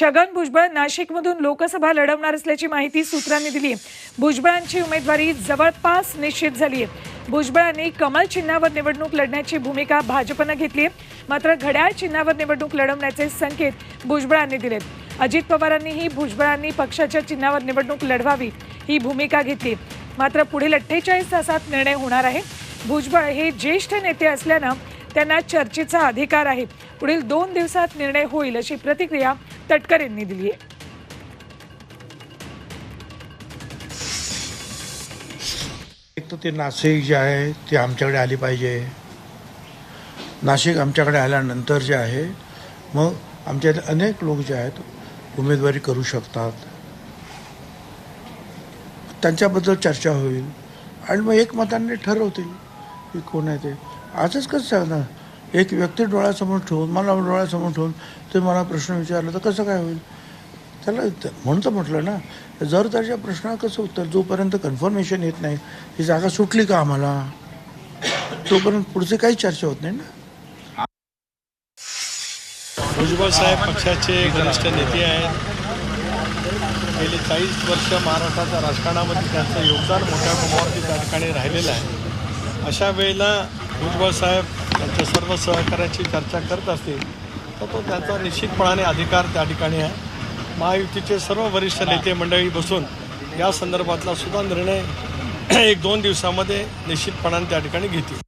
छगन भुजबळ नाशिकमधून लोकसभा लढवणार असल्याची माहिती सूत्रांनी दिली. आहे भुजबळांची उमेदवारी जवळपास निश्चित झाली आहे. भुजबळांनी कमल चिन्हावर निवडणूक लढण्याची भूमिका भाजपनं घेतली आहे. मात्र घड्याळ चिन्हावर निवडणूक लढवण्याचे संकेत भुजबळांनी दिलेत. अजित पवारांनीही भुजबळांनी पक्षाच्या चिन्हावर निवडणूक लढवावी ही भूमिका घेतली मात्र पुढील अठ्ठेचाळीस तासात निर्णय होणार आहे. भुजबळ हे ज्येष्ठ नेते असल्यानं त्यांना चर्चेचा अधिकार आहे. पुढील दोन दिवसात निर्णय होईल अशी प्रतिक्रिया तटकरेंनी दिली आहे एक तर ते नाशिक जे आहे ते आमच्याकडे आली पाहिजे. नाशिक आमच्याकडे आल्यानंतर जे आहे मग आमच्या अनेक लोक जे आहेत उमेदवारी करू शकतात. त्यांच्याबद्दल चर्चा होईल. आणि मग एकमताने ठरवतील की कोण आहे ते. आजच कसं सांगणार? एक व्यक्ती डोळ्यासमोर ठेवून मला डोळ्यासमोर ठेवून ते मला प्रश्न विचारला तर कसं काय होईल? त्याला म्हणून तर म्हटलं ना जर त्याच्या प्रश्नाला कसं उत्तर जोपर्यंत कन्फर्मेशन येत नाही ही जागा सुटली का आम्हाला? तोपर्यंत पुढची काही चर्चा होत नाही ना. भुजबळ साहेब पक्षाचे घनिष्ठ नेते आहेत. गेली चाळीस वर्ष महाराष्ट्राच्या राजकारणामध्ये त्यांचं योगदान मोठ्या प्रमाणावरती त्या ठिकाणी राहिलेलं आहे. अशा वेळेला भुजबळ साहेब त्यांच्या सर्व सहकार्याची चर्चा करत असतील तर तो त्यांचा निश्चितपणाने अधिकार त्या ठिकाणी आहे. महायुतीचे सर्व वरिष्ठ नेते मंडळी बसून या संदर्भातला सुद्धा निर्णय एक दोन दिवसामध्ये निश्चितपणाने त्या ठिकाणी घेतील.